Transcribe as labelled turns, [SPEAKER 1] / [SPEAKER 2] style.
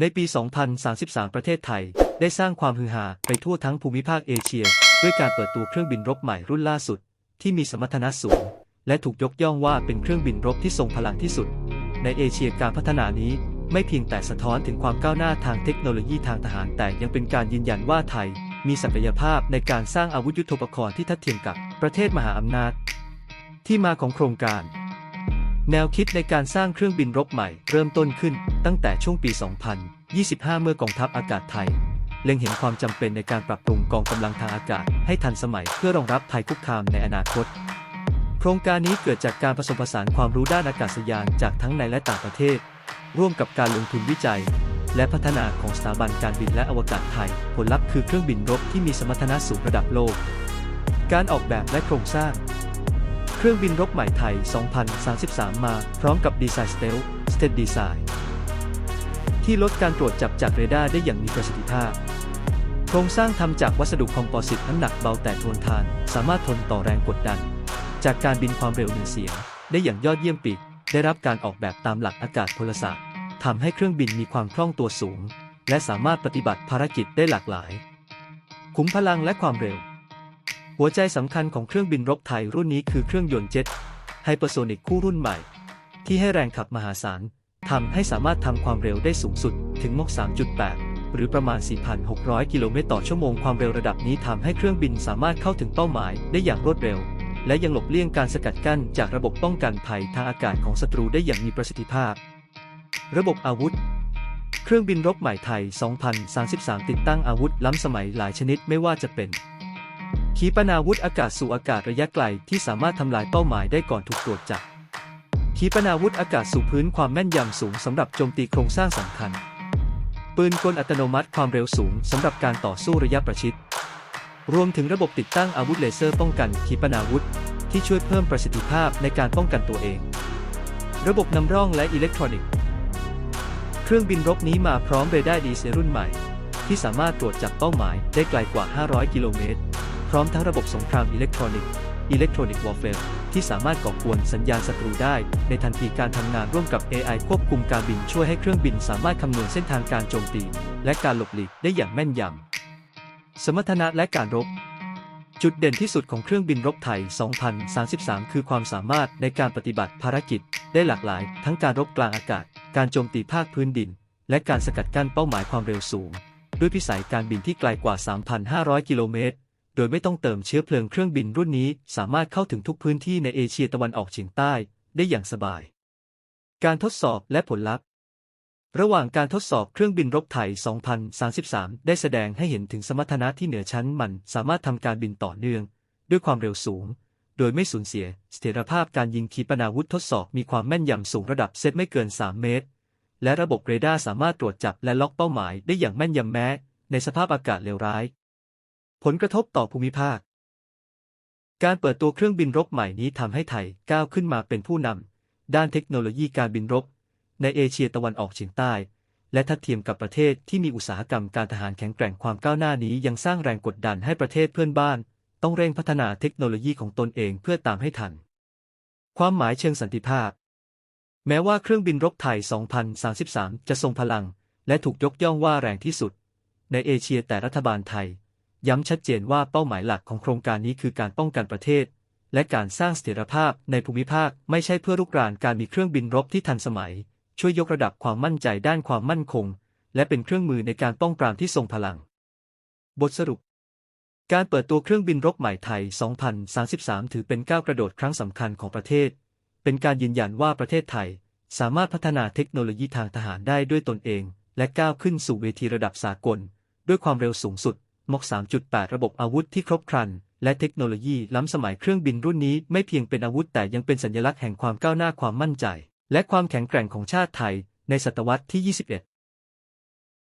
[SPEAKER 1] ในปี 2033 ประเทศไทย ได้สร้างความฮือฮาไปทั่วทั้งภูมิภาคเอเชีย ด้วยการเปิดตัวเครื่องบินรบใหม่รุ่นล่าสุด ที่มีสมรรถนะสูง และถูกยกย่องว่าเป็นเครื่องบินรบที่ทรงพลังที่สุด ในเอเชียการพัฒนานี้ไม่เพียงแต่สะท้อนถึงความก้าวหน้าทางเทคโนโลยีทางทหาร แต่ยังเป็นการยืนยันว่าไทย มีศักยภาพในการสร้างอาวุธยุทโธปกรณ์ที่ทัดเทียมกับประเทศมหาอำนาจ ที่มาของโครงการ แนวคิดในการสร้างเครื่องบินรบใหม่ เริ่มต้นขึ้นตั้งแต่ช่วงปี 2000 25 เมื่อกองทัพอากาศไทย เล็งเห็นความจำเป็นในการปรับปรุงกองกำลังทางอากาศให้ทันสมัยเพื่อรองรับภัยคุกคามในอนาคต โครงการนี้เกิดจากการผสมผสานความรู้ด้านอากาศยานจากทั้งในและต่างประเทศ ร่วมกับการลงทุนวิจัย และพัฒนาของสถาบันการบินและอวกาศไทย ผลลัพธ์คือเครื่องบินรบที่มีสมรรถนะสูงระดับโลก การออกแบบและโครงสร้างเครื่องบินรบใหม่ไทย 2033 มา พร้อมกับดีไซน์สเตลสเต d ดีไซน์ ที่ลดการตรวจจับจากเรดาร์ได้อย่างมีประสิทธิภาพ โครงสร้างทำจากวัสดุคอมโพสิตน้ำหนักเบาแต่ทนทาน สามารถทนต่อแรงกดดัน จากการบินความเร็วหนึ่งเสียง ได้อย่างยอดเยี่ยมปีกได้รับการออกแบบตามหลักอากาศพลศาสตร์ทำให้เครื่องบินมีความคล่องตัวสูง และสามารถปฏิบัติภารกิจได้หลากหลาย คุ้มพลังและความเร็ว หัวใจสำคัญของเครื่องบินรบไทยรุ่นนี้คือเครื่องยนต์เจ็ตไฮเปอร์โซนิกคู่รุ่นใหม่ ที่ให้แรงขับมหาศาล ทำให้สามารถทำความเร็วได้สูงสุดถึงมก 3.8 หรือประมาณ 4,600 กิโลเมตรต่อชั่วโมง ความเร็วระดับนี้ทำให้เครื่องบินสามารถเข้าถึงเป้าหมายได้อย่างรวดเร็ว และยังหลบเลี่ยงการสกัดกั้นจากระบบป้องกันภัยทางอากาศของศัตรูได้อย่างมีประสิทธิภาพ ระบบอาวุธเครื่องบินรบใหม่ไทย 2033 ติดตั้งอาวุธล้ำสมัยหลายชนิดไม่ว่าจะเป็น ขีปนาวุธอากาศสู่อากาศระยะไกลที่สามารถทำลายเป้าหมายได้ก่อนถูกตรวจจับ ขีปนาวุธอากาศสู่พื้นความแม่นยำสูงสำหรับโจมตีโครงสร้างสำคัญ ปืนกลอัตโนมัติความเร็วสูงสำหรับการต่อสู้ระยะประชิด รวมถึงระบบติดตั้งอาวุธเลเซอร์ป้องกันขีปนาวุธ ที่ช่วยเพิ่มประสิทธิภาพในการป้องกันตัวเอง ระบบนำร่องและอิเล็กทรอนิกส์ เครื่องบินรบนี้มาพร้อมเรดาร์ดีเซลรุ่นใหม่ ที่สามารถตรวจจับเป้าหมายได้ไกลกว่า 500 กิโลเมตร พร้อมทั้งระบบสงครามอิเล็กทรอนิกส์ อิเล็กทรอนิกส์วอร์เฟร์ที่สามารถก่อกวนสัญญาณศัตรูได้ ในทันทีการทำงานร่วมกับ AI ควบคุมการบินช่วยให้เครื่องบินสามารถคำนวณเส้นทางการโจมตี และการหลบหลีกได้อย่างแม่นยำ สมรรถนะและการรบจุดเด่นที่สุดของเครื่องบินรบไทย 2033 คือความสามารถในการปฏิบัติภารกิจ ได้หลากหลาย ทั้งการรบกลางอากาศ การโจมตีภาคพื้นดิน และการสกัดกั้นเป้าหมายความเร็วสูง ด้วยพิสัยการบินที่ไกลกว่า 3,500 กิโลเมตร โดยไม่ต้องเติมเชื้อเพลิงเครื่องบินรุ่นนี้สามารถเข้าถึงทุกพื้นที่ในเอเชียตะวันออกเฉียงใต้ได้อย่างสบาย การทดสอบและผลลัพธ์ ระหว่างการทดสอบเครื่องบินรบไทย2033 ได้แสดงให้เห็นถึงสมรรถนะที่เหนือชั้นมันสามารถทำการบินต่อเนื่อง ด้วยความเร็วสูง โดยไม่สูญเสียเสถียรภาพการยิงขีปนาวุธทดสอบมีความแม่นยำสูงระดับเซตไม่เกิน 3 เมตร และระบบเรดาร์สามารถตรวจจับและล็อกเป้าหมายได้อย่างแม่นยำแม้ ในสภาพอากาศเลวร้าย ผลกระทบต่อภูมิภาค การเปิดตัวเครื่องบินรบใหม่นี้ทำให้ไทยก้าวขึ้นมาเป็นผู้นำด้านเทคโนโลยีการบินรบ ในเอเชียตะวันออกเฉียงใต้ และทัดเทียมกับประเทศที่มีอุตสาหกรรมการทหารแข็งแกร่งความก้าวหน้านี้ยังสร้างแรงกดดันให้ประเทศเพื่อนบ้าน ต้องเร่งพัฒนาเทคโนโลยีของตนเองเพื่อตามให้ทัน ความหมายเชิงสันติภาพ แม้ว่าเครื่องบินรบไทย 2033 จะทรงพลัง และถูกยกย่องว่าแรงที่สุด ในเอเชียแต่รัฐบาลไทย ย้ำชัดเจนว่าเป้าหมายหลักของโครงการนี้คือการป้องกันประเทศ และการสร้างเสถียรภาพในภูมิภาคไม่ใช่เพื่อรุกรานการมีเครื่องบินรบที่ทันสมัย ช่วยยกระดับความมั่นใจด้านความมั่นคง และเป็นเครื่องมือในการป้องปรามที่ทรงพลัง บทสรุป การเปิดตัวเครื่องบินรบใหม่ไทย 2033 ถือเป็นก้าวกระโดดครั้งสำคัญของประเทศ เป็นการยืนยันว่าประเทศไทย สามารถพัฒนาเทคโนโลยีทางทหารได้ด้วยตนเอง และก้าวขึ้นสู่เวทีระดับสากล ด้วยความเร็วสูงสุด มก 3.8 ระบบอาวุธที่ครบครัน และเทคโนโลยีล้ำสมัยเครื่องบินรุ่นนี้ไม่เพียงเป็นอาวุธแต่ยังเป็นสัญลักษณ์แห่งความก้าวหน้าความมั่นใจ และความแข็งแกร่งของชาติไทย ในศตวรรษที่ 21